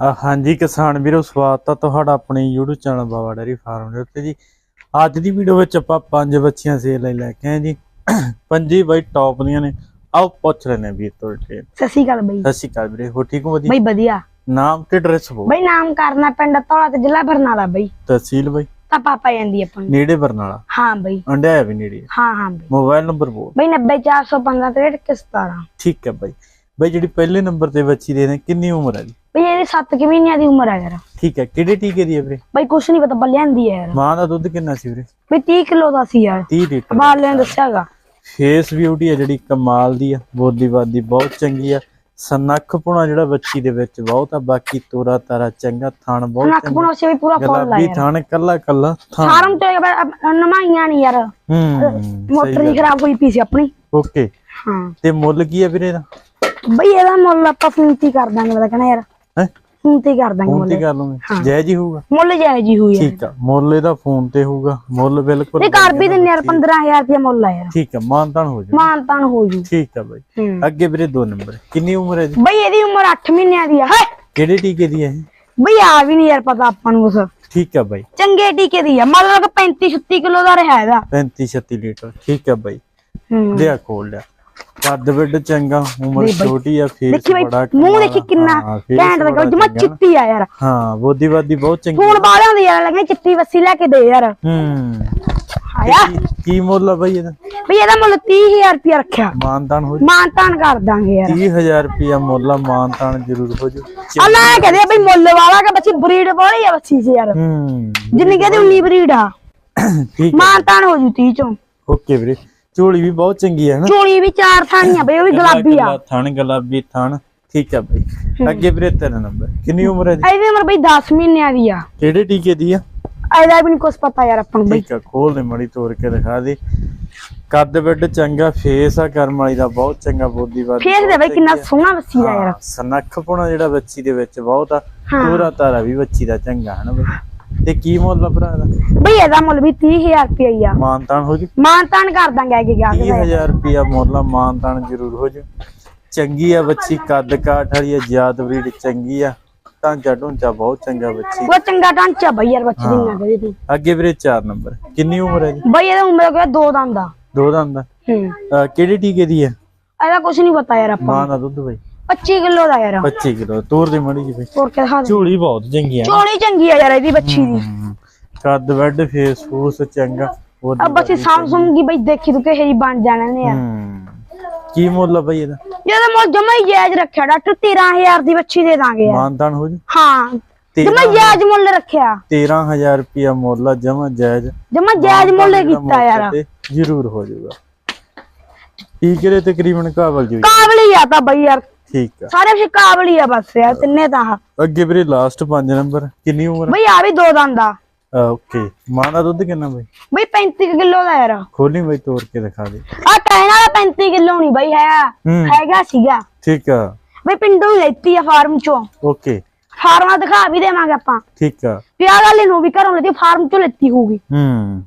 ਹਾਂਜੀ ਕਿਸਾਨ ਵੀਰੋ ਸਵਾਗਤ ਹੈ ਤੁਹਾਡਾ ਆਪਣੇ YouTube channel Baba dairy farm ਦੇ ਉੱਤੇ ਜੀ। ਅੱਜ ਦੀ ਵੀਡੀਓ ਵਿੱਚ ਆਪਾਂ ਪੰਜ ਬੱਚੀਆਂ ਸੇਲ ਲਈ ਲੈ ਕੇ ਆਏ ਜੀ। ਪੰਜੀ ਬਾਈ ਟੌਪ ਦੀਆਂ ਨੇ। ਆਓ ਪੁੱਛ ਲੈਨੇ ਆ ਵੀਰ ਤੋਂ ਟ੍ਰੇਨ ਸਤਿ ਸ਼੍ਰੀ ਅਕਾਲ ਬਈ। ਸਤਿ ਸ਼੍ਰੀ ਅਕਾਲ ਵੀਰੇ ਹੋ ਠੀਕ ਹੋ ਵਧੀਆ? ਬਈ ਵਧੀਆ। ਨਾਮ ਤੇ ਐਡਰੈਸ ਹੋ ਬਈ ਨਾਮ ਕਰਨਾ ਪਿੰਡ ਧੌਲਾ ਤੇ ਜ਼ਿਲ੍ਹਾ ਬਰਨਾਲਾ ਬਈ। ਤਹਿਸੀਲ ਬਾਈ? ਤਾਂ ਪਾਪਾ ਜਾਂਦੀ ਆਪਾਂ ਨੇੜੇ ਬਰਨਾਲਾ? ਹਾਂ ਬਈ। ਅੰਡਿਆ ਵੀ ਨੇੜੇ ਹਾਂ ਹਾਂ ਬਈ। ਮੋਬਾਈਲ ਨੰਬਰ ਬੋਲ। ਬਈ 90415 ਤੇ 17 ਠੀਕ ਹੈ ਬਾਈ। ਬਾਈ ਜਿਹੜੀ ਪਹਿਲੇ ਨੰਬਰ ਤੇ ਬੱਚੀ ਦੇ ਨੇ ਕਿੰਨੀ ਉਮਰ ਹੈ ਜੀ? ਬਈ ਇਹਦੀ 7 ਕਿ ਮਹੀਨਿਆਂ ਦੀ ਉਮਰ ਹੈ ਯਾਰ। ਠੀਕ ਹੈ ਕਿਹੜੇ ਟੀਕੇ ਦੀ ਹੈ ਵੀਰੇ? ਬਈ ਕੁਛ ਨਹੀਂ ਪਤਾ ਬੱਲਿਆਂਦੀ ਹੈ ਯਾਰ। ਮਾਂ ਦਾ ਦੁੱਧ ਕਿੰਨਾ ਸੀ ਵੀਰੇ? ਬਈ 30 ਕਿਲੋ ਦਾ ਸੀ ਯਾਰ। 30 ਲੀਟਰ ਬਾਲਿਆਂ ਨੇ ਦੱਸਿਆਗਾ ਫੇਸ ਬਿਊਟੀ ਹੈ ਜਿਹੜੀ ਕਮਾਲ ਦੀ ਆ ਬੋਦੀ ਬਾਦੀ ਬਹੁਤ ਚੰਗੀ ਆ। ਸਨੱਖ ਪੁਣਾ ਜਿਹੜਾ ਬੱਚੀ ਦੇ ਵਿੱਚ ਬਹੁਤ ਆ ਬਾਕੀ ਤੋਰਾ ਤਾਰਾ ਚੰਗਾ ਥਣ ਬਹੁਤ ਚੰਗਾ। ਪੁਣਾ ਸੀ ਪੂਰਾ ਫੁੱਲ ਲਾਇਆ ਥਣ ਕੱਲਾ ਕੱਲਾ ਥਣ। ਫਾਰਮ ਤੇ ਨਮਾਈਆਂ ਨਹੀਂ ਯਾਰ। ਹੂੰ ਮੋਟਰ ਹੀ ਖਰਾਬ ਹੋਈ ਪਈ ਸੀ ਆਪਣੀ। ਓਕੇ। ਹਾਂ। ਤੇ ਮੁੱਲ ਕੀ ਆ ਵੀਰੇ ਦਾ ਬਈ ਇਹਦਾ ਮੁੱਲ ਆਪਾਂ ਫੋਨ ਤੇ ਹੀ ਕਰ ਦਾਂਗੇ ਮੈਂ ਤਾਂ ਕਹਿਣਾ ਯਾਰ। ਹੈ ਫੋਨ ਤੇ ਕਰ ਦਾਂਗੇ ਫੋਨ ਮੁੱਲ। ਤੇ ਕਰ ਲਵਾਂਗੇ ਜੈ ਜੀ ਹੋਊਗਾ। ਮੁੱਲ ਜਾਇਜ਼ ਹੀ ਹੋਈ ਹੈ ਠੀਕ ਆ ਮੁੱਲ ਇਹਦਾ ਫੋਨ ਤੇ ਹੋਊਗਾ। ਮੁੱਲ ਬਿਲਕੁਲ ਤੇ ਕਰ ਵੀ ਦਿੰਨੇ ਯਾਰ 15000 ਰੁਪਏ ਮੁੱਲ ਆ ਯਾਰ। ਠੀਕ ਆ ਮਾਨਤਾਨ ਹੋ ਜਾ ਮਾਨ ਤਾਨ ਹੋ ਜੂ। ਠੀਕ ਆ ਬਾਈ। ਹੂੰ। ਅੱਗੇ ਵੀਰੇ ਦੋ ਨੰਬਰ। ਕਿੰਨੀ ਉਮਰ ਹੈ ਜੀ ਬਈ ਇਹਦੀ ਉਮਰ 8 ਮਹੀਨਿਆਂ ਦੀ ਆ। ਹੈ ਕਿਹੜੇ ਟੀਕੇ ਦੀ ਹੈ ਇਹ? ਬਈ ਆ ਵੀ ਨਹੀਂ ਯਾਰ ਪਤਾ ਆਪਾਂ ਨੂੰ ਕੁਛ। ਠੀਕ ਆ ਬਾਈ। ਚੰਗੇ ਟੀਕੇ ਦੀ ਆ। ਮਤਲਬ ਕਿ 35 36 ਕਿਲੋ ਦਾ ਰਿਹਾ ਇਹਦਾ। 35 36 ਲੀਟਰ। ਠੀਕ ਆ ਬਾਈ। ਹੂੰ। ਲਿਆ ਖੋਲ ਲਿਆ। ਕੱਦ ਵਿੱਡ ਚੰਗਾ ਉਮਰ ਛੋਟੀ ਆ ਫੇਸ ਬੜਾ ਮੂੰਹ ਦੇਖੀ। ਕਿੰਨਾ ਘੈਂਟ ਲੱਗਾ ਜਮਾ। ਚਿੱਟੀ ਆ ਯਾਰ। ਹਾਂ ਬੋਦੀ ਬਾਦੀ ਬਹੁਤ ਚੰਗੀ ਫੋਨ ਬਾਲਿਆਂ ਦੀ ਯਾਰ ਲੱਗਣੀ ਚਿੱਟੀ ਵੱਸੀ ਲੈ ਕੇ ਦੇ ਯਾਰ। ਹੂੰ। ਆਇਆ। ਕੀ- ਮੁੱਲ ਆ ਬਾਈ ਇਹਦਾ? ਬਈ ਇਹਦਾ ਮੁੱਲ 30000 ਰੁਪਏ ਰੱਖਿਆ। ਮਾਨਤਾਨ ਹੋ ਮਾਨ ਤਾਨ ਕਰ ਦਾਂਗੇ ਯਾਰ। 30000 ਰੁਪਿਆ ਮੁੱਲ ਆ ਮਾਨਤਾਨ ਜ਼ਰੂਰ ਹੋ ਜੂ। ਆ ਲੈ ਕਹਦੇ ਬਈ ਮੁੱਲ ਵਾਲਾ ਕਿ ਬੱਚੀ ਬਰੀਡ ਬੋਲੀ ਆ ਬੱਚੀ ਸੀ ਯਾਰ। ਹੂੰ। ਜਿੰਨੀ ਕਹਦੇ ਉਨੀ ਬਰੀਡ ਆ। ਠੀਕ ਮਾਨ ਤਾਨ ਹੋ ਜੂ 30 ਚੋਂ। ਓਕੇ ਵੀਰੇ। ਝੋਲੀ ਵੀ ਬਹੁਤ ਚੰਗੀ ਹੈ ਨਾ। ਚੋਲੀ ਵੀ ਚਾਰ ਥਾਣੀਆਂ ਬਈ ਉਹ ਵੀ ਗੁਲਾਬੀ ਆ। ਥਣ ਗੁਲਾਬੀ ਥਣ। ਠੀਕ ਆ ਬਾਈ। ਅੱਗੇ ਵੀਰੇ ਤਿੰਨ ਨੰਬਰ। ਕਿੰਨੀ ਉਮਰ ਹੈ ਜੀ ਇਹਦੀ ਉਮਰ ਬਈ 10 ਮਹੀਨਿਆਂ ਦੀ ਆ। ਕਿਹੜੇ ਟੀਕੇ ਦੀ ਆ? ਇਹਦਾ ਵੀ ਨਹੀਂ ਕੁਝ ਪਤਾ ਯਾਰ ਆਪਾਂ ਨੂੰ ਬਈ। ਠੀਕ ਆ ਖੋਲ ਦੇ ਮੜੀ ਤੋੜ ਕੇ ਦਿਖਾ ਦੇ। ਕੱਦ ਵਿੱਡ ਚੰਗਾ ਫੇਸ ਆ ਕਰਮ ਵਾਲੀ ਦਾ ਬਹੁਤ ਚੰਗਾ ਬੋਦੀ ਬਾਦੀ ਫੇਸ ਦੇ ਬਈ ਕਿੰਨਾ ਸੋਹਣਾ ਵੱਸੀ ਦਾ ਯਾਰ। ਸਨੱਖ ਪੁਣਾ ਜਿਹੜਾ ਬੱਚੀ ਦੇ ਵਿੱਚ ਬਹੁਤ ਆ। ਹਾਂ। ਤੋਰਾ ਤਾਰਾ ਵੀ ਬੱਚੀ ਦਾ ਚੰਗਾ ਹੈ ਨਾ ਬਈ? ਤੇ ਕੀ ਮੁੱਲ ਆ ਭਰਾ ਦਾ? ਬਈ ਇਹਦਾ ਮੁੱਲ ਵੀ 30000 ਰੁਪਏ ਆ। ਮਾਨਤਾਨ ਹੋ ਜੂ? ਮਾਨਤਾਨ ਕਰ ਦਾਂਗੇ ਅੱਗੇ ਗਿਆ 30000 ਰੁਪਿਆ ਮੁੱਲ ਆ ਮਾਨਤਾਨ ਜ਼ਰੂਰ ਹੋ ਜੂ। ਚੰਗੀ ਆ ਬੱਚੀ ਕੱਦ ਕਾਠ ਵਾਲੀ ਆ ਜ਼ਿਆਦ ਬਰੀਡ ਚੰਗੀ ਆ। ਢਾਂਚਾ ਢੂੰਚਾ ਬਹੁਤ ਚੰਗਾ ਬੱਚੀ। ਉਹ ਚੰਗਾ ਢਾਂਚਾ ਬਈ ਯਾਰ ਬੱਚੀ ਦੀ ਨਾ ਤੂੰ ਅੱਗੇ ਵੀਰੇ 4 ਨੰਬਰ। ਕਿੰਨੀ ਉਮਰ ਹੈ ਜੀ? ਬਈ ਇਹਦਾ ਉਮਰ ਕੋਈ ਦੋ ਦੰਦ ਦਾ ਦੋ ਦੰਦ ਦਾ ਹੂੰ। ਕਿਹੜੇ ਟੀਕੇ ਦੀ ਹੈ ਇਹਦਾ ਕੁਝ ਨਹੀਂ ਪਤਾ ਯਾਰ ਆਪਾਂ ਮਾਂ ਦਾ ਦੁੱਧ ਬਈ। 25 ਕਿਲੋ ਦਾ ਯਾਰ। 25 ਕਿਲੋ ਤੋਰ ਦੇ ਮੜੀ ਜੀ ਹੋਰ ਕੇ ਦਿਖਾ ਦੇ। ਝੋਲੀ ਬਹੁਤ ਚੰਗੀ ਆ ਚੋਲੀ ਚੰਗੀ ਆ ਯਾਰ ਇਹਦੀ ਬੱਚੀ ਦੀ। ਕੱਦ ਵੱਡ ਫੇਸ ਫੂਸ ਚੰਗਾ ਆ ਬੱਚੀ ਸਾਮਸੁੰਗ ਦੀ ਬਈ ਦੇਖੀ ਤੂੰ ਕਿਹੇ ਜੀ ਬਣ ਜਾਣਾ ਨੇ ਯਾਰ ਕੀ ਮੁੱਲ ਆ ਬਈ ਇਹਦਾ? ਜਿਹਦਾ ਮੁੱਲ ਜਮਾ ਹੀ ਜਾਇਜ਼ ਰੱਖਿਆ ਡਾਕਟਰ 13000 ਦੀ ਬੱਚੀ ਦੇ ਦਾਂਗੇ ਯਾਰ ਮਾਨਤਾਨ ਹੋ ਜੂ? ਹਾਂ ਤੇਰਾਂ ਜਮਾ ਜਾਇਜ਼ ਮੁੱਲ ਰੱਖਿਆ। 13000 ਰੁਪਿਆ ਮੁੱਲ ਆ ਜਮਾ ਜਾਇਜ਼। ਜਮਾ ਜਾਇਜ਼ ਮੁੱਲ ਕੀਤਾ ਯਾਰ। ਜ਼ਰੂਰ ਹੋ ਜਾਊਗਾ ਟੀਕੇ ਦੇ ਤਕਰੀਬਨ ਕਾਬਲ ਜੀ ਕਾਬਲੀ ਆ ਤਾਂ ਬਈ ਯਾਰ ਠੀਕ ਆ। ਸਾਰੇ ਵਿੱਚ ਕਾਬਲੀ ਆ ਬਸ ਯਾਰ ਤਿੰਨੇ ਤਾਂ। ਆਹ। ਅੱਗੇ ਵੀਰੇ ਲਾਸਟ 5 ਨੰਬਰ ਕਿੰਨੀ ਉਮਰ ਬਈ ਆ ਵੀ ਦੋ ਦੰਦ ਆ। ਓਕੇ ਮਾਂ ਦਾ ਦੁੱਧ ਕਿੰਨਾ ਬਈ? ਬਈ 35 ਕਿਲੋ ਦਾ ਯਾਰ। ਖੋਲੀ ਬਈ ਤੋੜ ਕੇ ਦਿਖਾ ਦੇ। ਆ ਕਹਿਣਾ ਦਾ 35 ਕਿਲੋ ਨਹੀਂ ਬਈ ਹੈ। ਹੈਗਾ ਸੀਗਾ। ਠੀਕ ਆ। ਬਈ ਪਿੰਡੋਂ ਲੈਤੀ ਆ ਫਾਰਮ ਚੋਂ। ਓਕੇ ਫਾਰਮਾਂ ਦਿਖਾ ਵੀ ਦੇਵਾਂਗੇ ਆਪਾਂ। ਠੀਕ ਆ। ਪਿਆ ਗੱਲ ਨੂੰ ਵੀ ਘਰੋਂ ਲੈਤੀ ਫਾਰਮ ਚੋਂ ਲੈਤੀ ਹੋਊਗੀ। ਹੂੰ।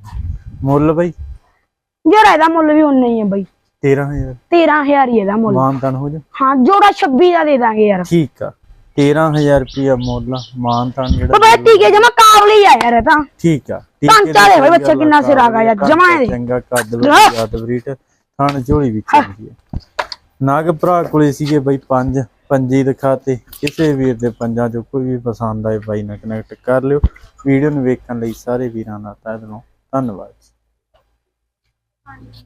ਮੁੱਲ ਬਈ? ਜਿਹੜਾ ਇਹਦਾ ਮੁੱਲ ਵੀ ਉਨਾ ਹੀ ਆ ਬਈ। 13000 13000 ਹੀ ਇਹਦਾ ਮੁੱਲ। ਮਾਨਤਾਨ ਹੋ ਜਾ। ਹਾਂ ਜੋੜਾ 26 ਦਾ ਦੇ ਦਾਂਗੇ ਯਾਰ। ਠੀਕ ਆ। 13000 ਰੁਪਿਆ ਮੁੱਲ ਆ, ਮਾਨਤਾਨ ਉਹ ਜਿਹੜਾ ਬਈ ਟੀਕੇ ਜਮਾ ਕਾਬਲੀ ਆ ਯਾਰ ਇਹ ਤਾਂ। ਠੀਕ ਆ। ਢਾਂਚਾ ਦੇ ਬਈ ਬੱਚਾ ਕਿੰਨਾ ਸਿਰ ਆ ਗਿਆ ਯਾਰ, ਜਮਾਂ ਇਹਦੇ। ਚੰਗਾ ਕੱਦ ਵਿੱਚ ਥਣ ਝੋਲੀ ਨਾਗ ਭਰਾ ਕੋਲੇ ਸੀਗੇ ਬਈ ਪੰਜ ਪੰਜੀ ਦਿਖਾਤੇ ਕਿਸੇ ਵੀਰ ਦੇ ਪੰਜਾਂ ਚੋਂ ਕੋਈ ਵੀ ਪਸੰਦ ਆਏ ਬਾਈ ਨਾਲ ਕਨੈਕਟ ਕਰ ਲਿਓ। ਵੀਡੀਓ ਨੂੰ ਵੇਖਣ ਲਈ ਸਾਰੇ ਵੀਰਾਂ ਦਾ ਤਹਿ ਦਿਲੋਂ ਧੰਨਵਾਦ।